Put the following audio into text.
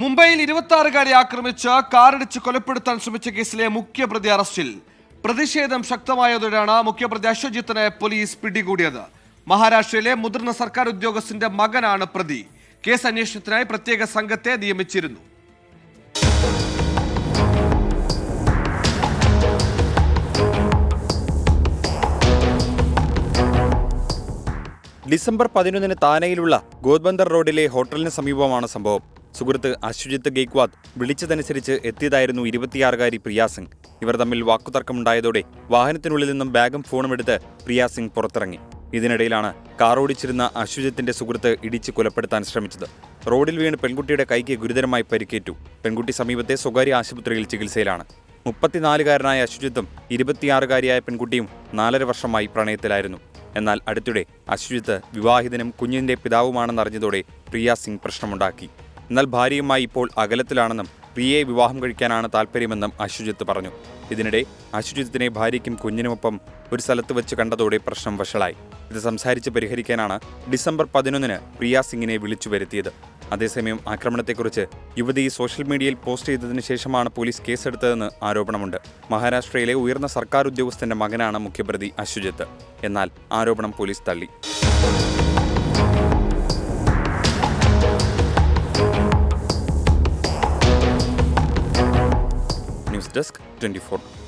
മുംബൈയിൽ ഇരുപത്തി ആറുകാരെ ആക്രമിച്ച് കാറിടിച്ച് കൊലപ്പെടുത്താൻ ശ്രമിച്ച കേസിലെ മുഖ്യപ്രതി അറസ്റ്റിൽ പ്രതിഷേധം ശക്തമായതോടെയാണ് മുഖ്യപ്രതി അശ്വജിത്തിനെ പോലീസ് പിടികൂടിയത്. മഹാരാഷ്ട്രയിലെ മുതിർന്ന സർക്കാർ ഉദ്യോഗസ്ഥന്റെ മകനാണ് പ്രതി. കേസ് അന്വേഷണത്തിനായി പ്രത്യേക സംഘത്തെ നിയമിച്ചിരുന്നു. ഡിസംബർ പതിനൊന്നിന് താനയിലുള്ള ഗോദ്ബന്ദർ റോഡിലെ ഹോട്ടലിന് സമീപമാണ് സംഭവം. സുഹൃത്ത് അശ്വജിത്ത് ഗെയ്ക്വാദ് വിളിച്ചതനുസരിച്ച് എത്തിയതായിരുന്നു ഇരുപത്തിയാറുകാരി പ്രിയ സിംഗ്. ഇവർ തമ്മിൽ വാക്കുതർക്കമുണ്ടായതോടെ വാഹനത്തിനുള്ളിൽ നിന്നും ബാഗും ഫോണും എടുത്ത് പ്രിയാസിംഗ് പുറത്തിറങ്ങി. ഇതിനിടയിലാണ് കാർ ഓടിച്ചിരുന്ന അശ്വജിത്തിന്റെ സുഹൃത്ത് ഇടിച്ച് കൊലപ്പെടുത്താൻ ശ്രമിച്ചത്. റോഡിൽ വീണ് പെൺകുട്ടിയുടെ കൈക്ക് ഗുരുതരമായി പരിക്കേറ്റു. പെൺകുട്ടി സമീപത്തെ സ്വകാര്യ ആശുപത്രിയിൽ ചികിത്സയിലാണ്. മുപ്പത്തിനാലുകാരനായ അശ്വജിത്തും ഇരുപത്തിയാറുകാരിയായ പെൺകുട്ടിയും നാലര വർഷമായി പ്രണയത്തിലായിരുന്നു. എന്നാൽ അടുത്തിടെ അശ്വജിത്ത് വിവാഹിതനും കുഞ്ഞിന്റെ പിതാവുമാണെന്നറിഞ്ഞതോടെ പ്രിയ സിംഗ് പ്രശ്നമുണ്ടാക്കി. എന്നാൽ ഭാര്യയുമായി ഇപ്പോൾ അകലത്തിലാണെന്നും പ്രിയയെ വിവാഹം കഴിക്കാനാണ് താല്പര്യമെന്നും അശ്വജിത്ത് പറഞ്ഞു. ഇതിനിടെ അശ്വജിത്തിനെ ഭാര്യയ്ക്കും കുഞ്ഞിനുമൊപ്പം ഒരു സ്ഥലത്ത് വെച്ച് കണ്ടതോടെ പ്രശ്നം വഷളായി. ഇത് സംസാരിച്ച് പരിഹരിക്കാനാണ് ഡിസംബർ പതിനൊന്നിന് പ്രിയ സിംഗിനെ വിളിച്ചു വരുത്തിയത്. അതേസമയം ആക്രമണത്തെക്കുറിച്ച് യുവതി സോഷ്യൽ മീഡിയയിൽ പോസ്റ്റ് ചെയ്തതിനു ശേഷമാണ് പോലീസ് കേസെടുത്തതെന്ന് ആരോപണമുണ്ട്. മഹാരാഷ്ട്രയിലെ ഉയർന്ന സർക്കാർ ഉദ്യോഗസ്ഥന്റെ മകനാണ് മുഖ്യപ്രതി അശ്വജിത്ത്. എന്നാൽ ആരോപണം പോലീസ് തള്ളി. Desk 24.